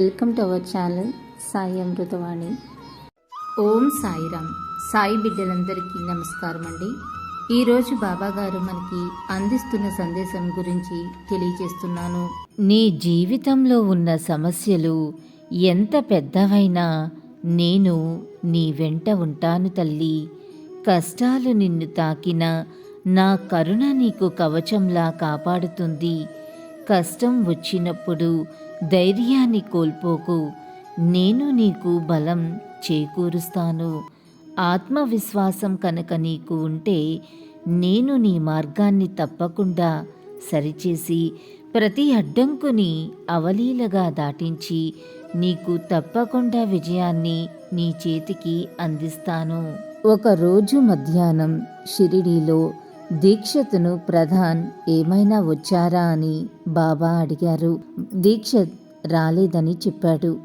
Welcome to our channel Sai Amritavani Om Sairam. Sai బిడ్డలందరికీ నమస్కారం అండి. ఈరోజు బాబాగారు మనకి అందిస్తున్న సందేశం గురించి తెలియజేస్తున్నాను. నీ జీవితంలో ఉన్న సమస్యలు ఎంత పెద్దవైనా నేను నీ వెంట ఉంటాను తల్లి. కష్టాలు నిన్ను తాకిన నా కరుణ నీకు కవచంలా కాపాడుతుంది. కష్టం వచ్చినప్పుడు ధైర్యాన్ని కోల్పోకు. నేను నీకు బలం చేకూరుస్తాను. ఆత్మవిశ్వాసం కనుక నీకు ఉంటే నేను నీ మార్గాన్ని తప్పకుండా సరిచేసి ప్రతి అడ్డంకుని అవలీలగా దాటించి నీకు తప్పకుండా విజయాన్ని నీ చేతికి అందిస్తాను. ఒకరోజు మధ్యాహ్నం షిరిడీలో దీక్షత్ను ప్రధాన్ ఏమైనా వచ్చారా అని బాబా అడిగారు. దీక్షత్ రాలేదని చెప్పాడు.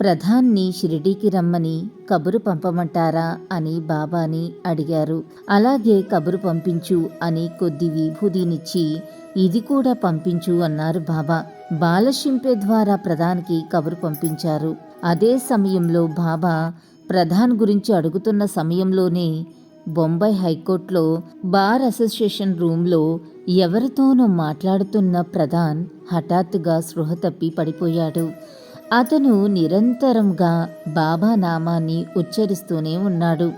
ప్రధాన్ని షిరిడీకి రమ్మని కబురు పంపమంటారా అని బాబాని అడిగారు. అలాగే కబురు పంపించు అని కొద్ది విభూదినిచ్చి ఇది కూడా పంపించు అన్నారు బాబా. బాలశింపే ద్వారా ప్రధానికి కబురు పంపించారు. అదే సమయంలో బాబా ప్రధాన్ గురించి అడుగుతున్న సమయంలోనే బొంబాయి హైకోర్టులో బార్ అసోసియేషన్ రూంలో ఎవరితోనో మాట్లాడుతున్న ప్రధాన్ హఠాత్తుగా స్పృహ తప్పి పడిపోయాడు. అతను నిరంతరంగా బాబా నామాన్ని ఉచ్చరిస్తూనే ఉన్నాడు.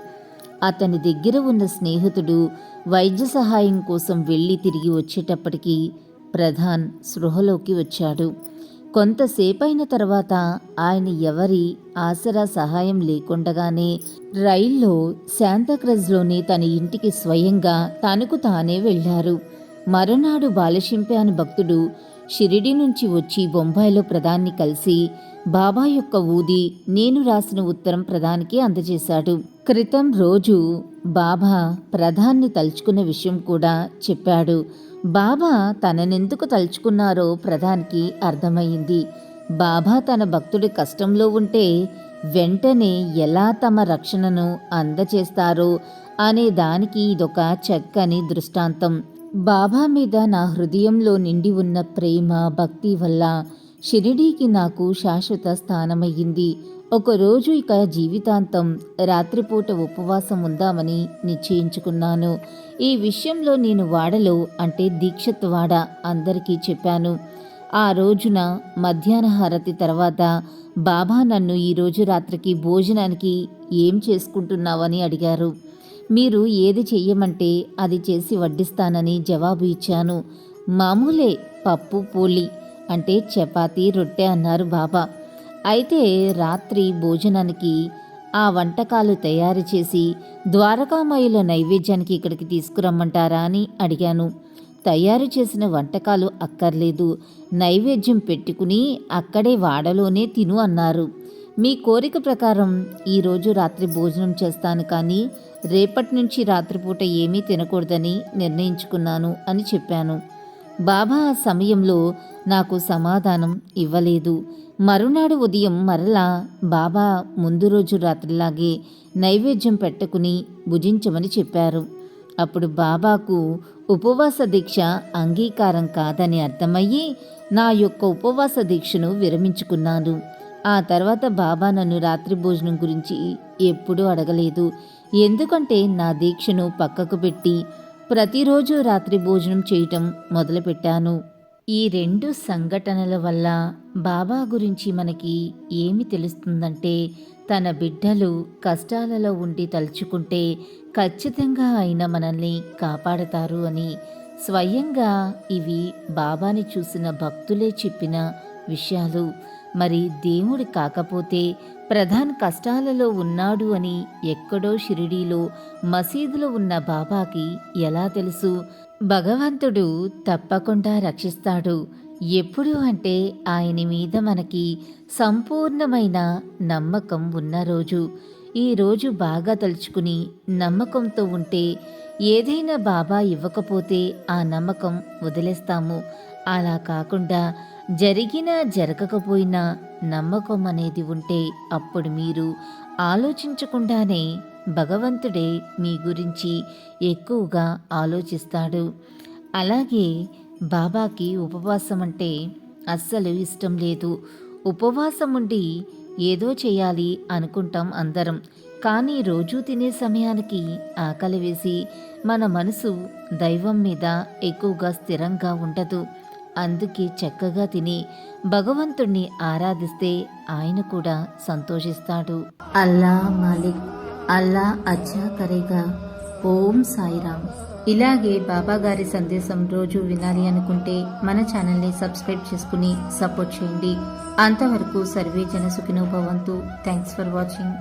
అతని దగ్గర ఉన్న స్నేహితుడు వైద్య సహాయం కోసం వెళ్ళి తిరిగి వచ్చేటప్పటికీ ప్రధాన్ స్పృహలోకి వచ్చాడు. కొంతసేపైన తర్వాత ఆయన ఎవరి ఆసరా సహాయం లేకుండగానే రైల్లో శాంతాక్రజ్లోని తన ఇంటికి స్వయంగా తనకు తానే వెళ్ళారు. మరునాడు బాలశింపే అని భక్తుడు షిరిడి నుంచి వచ్చి బొంబాయిలో ప్రధాన్ని కలిసి బాబా యొక్క ఊది నేను రాసిన ఉత్తరం ప్రధానికి అందజేశాడు. క్రితం రోజు బాబా ప్రధాన్ని తలుచుకున్న విషయం కూడా చెప్పాడు. బాబా తననెందుకు తలుచుకున్నారో ప్రధానికి అర్థమయ్యింది. బాబా తన భక్తుడి కష్టంలో ఉంటే వెంటనే ఎలా తమ రక్షణను అందచేస్తారో అనే దానికి ఇదొక చక్కని దృష్టాంతం. బాబా మీద నా హృదయంలో నిండి ఉన్న ప్రేమ భక్తి వల్ల షిరిడీకి నాకు శాశ్వత స్థానమయ్యింది. ఒకరోజు ఇక జీవితాంతం రాత్రిపూట ఉపవాసం ఉందామని నిశ్చయించుకున్నాను. ఈ విషయంలో నేను వాడలో అంటే దీక్షత్ వాడ అందరికీ చెప్పాను. ఆ రోజున మధ్యాహ్న హారతి తర్వాత బాబా నన్ను ఈరోజు రాత్రికి భోజనానికి ఏం చేసుకుంటున్నావని అడిగారు. మీరు ఏది చెయ్యమంటే అది చేసి వడ్డిస్తానని జవాబు ఇచ్చాను. మామూలే పప్పు పూలి అంటే చపాతీ రొట్టె అన్నారు బాబా. అయితే రాత్రి భోజనానికి ఆ వంటకాలు తయారు చేసి ద్వారకామయుల నైవేద్యానికి ఇక్కడికి తీసుకురమ్మంటారా అని అడిగాను. తయారు చేసిన వంటకాలు అక్కర్లేదు. నైవేద్యం పెట్టుకుని అక్కడే వాడలోనే తిను అన్నారు. మీ కోరిక ప్రకారం ఈరోజు రాత్రి భోజనం చేస్తాను కానీ రేపటి నుంచి రాత్రిపూట ఏమీ తినకూడదని నిర్ణయించుకున్నాను అని చెప్పాను. బాబా ఆ సమయంలో నాకు సమాధానం ఇవ్వలేదు. మరునాడు ఉదయం మరలా బాబా ముందు రోజు రాత్రిలాగే నైవేద్యం పెట్టుకుని భుజించమని చెప్పారు. అప్పుడు బాబాకు ఉపవాస దీక్ష అంగీకారం కాదని అర్థమయ్యి నా యొక్క ఉపవాస దీక్షను విరమించుకున్నాను. ఆ తర్వాత బాబా నన్ను రాత్రి భోజనం గురించి ఎప్పుడూ అడగలేదు. ఎందుకంటే నా దీక్షను పక్కకు పెట్టి ప్రతిరోజు రాత్రి భోజనం చేయటం మొదలుపెట్టాను. ఈ రెండు సంఘటనల వల్ల బాబా గురించి మనకి ఏమి తెలుస్తుందంటే తన బిడ్డలు కష్టాలలో ఉండి తలుచుకుంటే ఖచ్చితంగా ఆయన మనల్ని కాపాడతారు అని స్వయంగా ఇవి బాబాని చూసిన భక్తులే చెప్పిన విషయాలు. మరి దేవుడు కాకపోతే ప్రధాన్ కష్టాలలో ఉన్నాడు అని ఎక్కడో షిరిడీలో మసీదులో ఉన్న బాబాకి ఎలా తెలుసు? భగవంతుడు తప్పకుండా రక్షిస్తాడు. ఎప్పుడు అంటే ఆయన మీద మనకి సంపూర్ణమైన నమ్మకం ఉన్న రోజు. ఈ రోజు బాగా తలుచుకుని నమ్మకంతో ఉంటే ఏదైనా బాబా ఇవ్వకపోతే ఆ నమ్మకం వదిలేస్తాము. అలా కాకుండా జరిగినా జరగకపోయినా నమ్మకం అనేది ఉంటే అప్పుడు మీరు ఆలోచించకుండానే భగవంతుడే మీ గురించి ఎక్కువగా ఆలోచిస్తాడు. అలాగే బాబాకి ఉపవాసం అంటే అస్సలు ఇష్టం లేదు. ఉపవాసం ఉండి ఏదో చేయాలి అనుకుంటాం అందరం. కానీ రోజూ తినే సమయానికి ఆకలి వేసి మన మనసు దైవం మీద ఎక్కువగా స్థిరంగా ఉండదు. అందుకే చక్కగా తిని భగవంతుణ్ణి ఆరాధిస్తే ఆయన కూడా సంతోషిస్తాడు. అల్లా మాలిక్ అల్లా అచ్చా కరేగా. ఓం సాయిరామ్. ఇలాగే బాబా గారి సందేశం రోజు వినాలి అనుకుంటే మన ఛానల్ని సబ్స్క్రైబ్ చేసుకుని సపోర్ట్ చేయండి. అంతవరకు సర్వే జన సుఖినో భవంతు. Thanks for watching